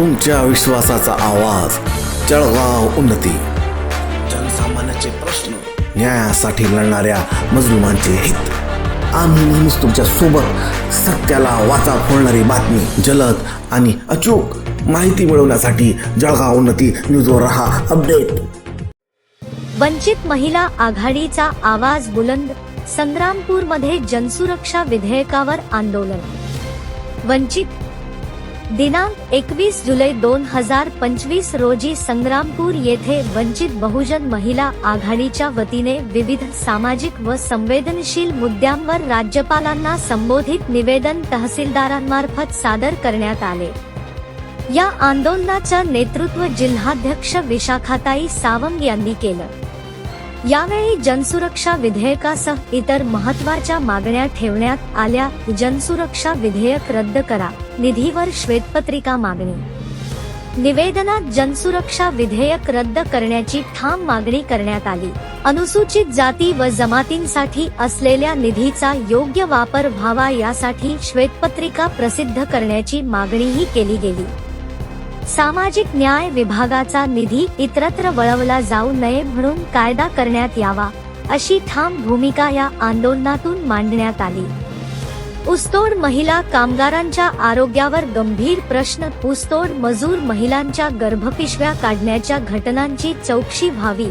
तुमच्या विश्वासाचा आवाज. जळगाव उन्नती. जनसामान्याचे प्रश्न न्यायासाठी लढणाऱ्या मजलुमांचे हित. आम्ही नेहमीच तुमच्यासोबत सत्याला वाचा फोडणारी बातमी जलद आणि अचूक माहिती मिळवण्यासाठी जळगाव उन्नती न्यूजवर रहा अपडेट. वंचित महिला आघाडीचा आवाज बुलंद संग्रामपूरमध्ये जनसुरक्षा विधेयकावर आंदोलन. वंचित दिनांक एकवीस जुलै दोन हजार पंचवीस रोजी संग्रामपूर येथे वंचित बहुजन महिला आघाडीच्या वतीने विविध सामाजिक व संवेदनशील मुद्द्यांवर राज्यपालांना संबोधित निवेदन तहसीलदारांमार्फत सादर करण्यात आले. या आंदोलनाचं नेतृत्व जिल्हाध्यक्ष विशाखाताई सावंग यांनी केलं. यावेळी जनसुरक्षा विधेयकासह इतर महत्त्वाच्या मागण्या ठेवण्यात आल्या. जनसुरक्षा विधेयक रद्द करा. निधीवर श्वेतपत्रिका मागणी. निवेदनात जनसुरक्षा विधेयक रद्द करण्याची ठाम मागणी करण्यात आली. अनुसूचित जाती व जमातींसाठी असलेल्या निधीचा योग्य वापर व्हावा यासाठी श्वेतपत्रिका प्रसिद्ध करण्याची मागणीही केली गेली. सामाजिक न्याय विभागाचा निधी इतरत्र वळवला जाऊ नये म्हणून कायदा करण्यात यावा अशी ठाम भूमिका या आंदोलनातून मांडण्यात आली. उस्तोड महिला कामगारांच्या आरोग्यावर गंभीर प्रश्न उस्तोड मजूर महिलांच्या गर्भपिशव्या काढण्याच्या घटनांची चौकशी व्हावी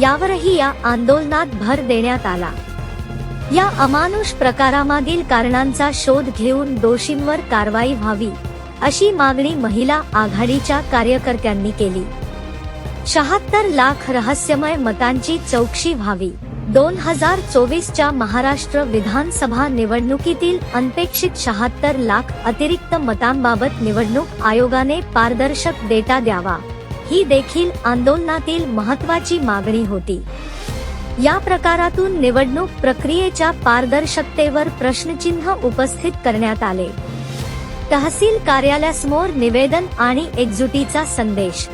यावरही या आंदोलनात भर देण्यात आला. या अमानुष प्रकारामागील कारणांचा शोध घेऊन दोषींवर कारवाई व्हावी अशी मागणी महिला आघाडीच्या कार्यकर्त्यांनी केली. शहात्तर लाख रहस्यमय मतांची चौकशी व्हावी. दोन हजार चोवीसच्या महाराष्ट्र विधानसभा निवडणुकीतील अनपेक्षित शहात्तर लाख अतिरिक्त मतांबाबत निवडणूक आयोगाने पारदर्शक डेटा द्यावा. ही देखील आंदोलनातील महत्वाची मागणी होती. या प्रकारातून निवडणूक प्रक्रियेच्या पारदर्शकतेवर प्रश्नचिन्ह उपस्थित करण्यात आले. तहसील कार्यालयासमोर निवेदन आणि एकजुटीचा संदेश.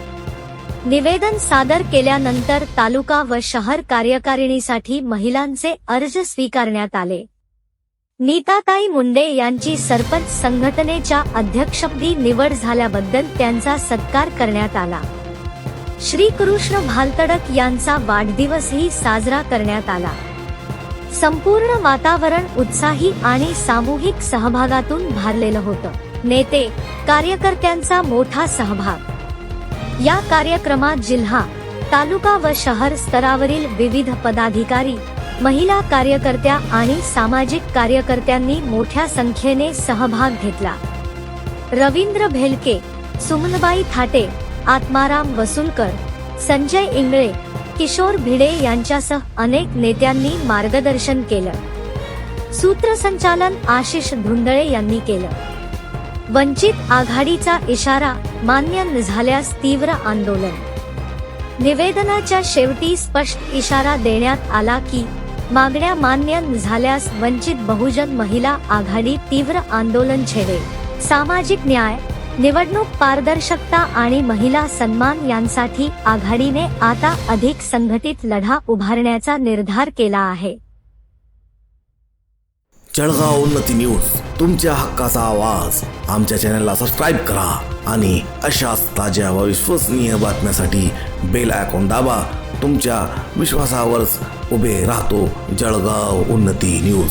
निवेदन सादर केल्यानंतर तालुका व शहर कार्यकारिणीसाठी महिलांचे अर्ज स्वीकारण्यात आले. नीताताई मुंडे यांची सरपंच संघटनेच्या अध्यक्षपदी निवड झाल्याबद्दल त्यांचा सत्कार करण्यात आला. श्रीकृष्ण भालतडक यांचा वाढदिवसही साजरा करण्यात आला. संपूर्ण वातावरण उत्साही आणि सामूहिक सहभागातून भारलेलं होतं. नेते कार्यकर्त्यांचा मोठा सहभाग. या कार्यक्रमात जिल्हा तालुका व शहर स्तरावरील विविध पदाधिकारी महिला कार्यकर्त्या आणि सामाजिक कार्यकर्त्यांनी मोठ्या संख्येने सहभाग घेतला. रवींद्र भेलके सुमनबाई थाटे आत्माराम वसुलकर संजय इंगळे किशोर भिडे यांच्यासह अनेक नेत्यांनी मार्गदर्शन केलं. सूत्रसंचालन आशिष धुंदळे यांनी केलं. वंचित आघाडीचा इशारा मान्य न झाल्यास तीव्र आंदोलन. निवेदनाच्या शेवटी स्पष्ट इशारा देण्यात आला की मागण्या मान्य झाल्यास वंचित बहुजन महिला आघाडी तीव्र आंदोलन छेडेल. सामाजिक न्याय निवडणूक पारदर्शकता आणि महिला सन्मान यांसाठी आघाडीने आता अधिक संघटित लढा उभारण्याचा निर्धार केला आहे. जळगाव उन्नती न्यूज तुमच्या हक्काचा आवाज. आमच्या चॅनलला सबस्क्राईब करा आणि अशाच ताज्या व विश्वसनीय बातम्यासाठी बेल आयकॉन दाबा. तुमच्या विश्वासावरच उभे राहतो जळगाव उन्नती न्यूज.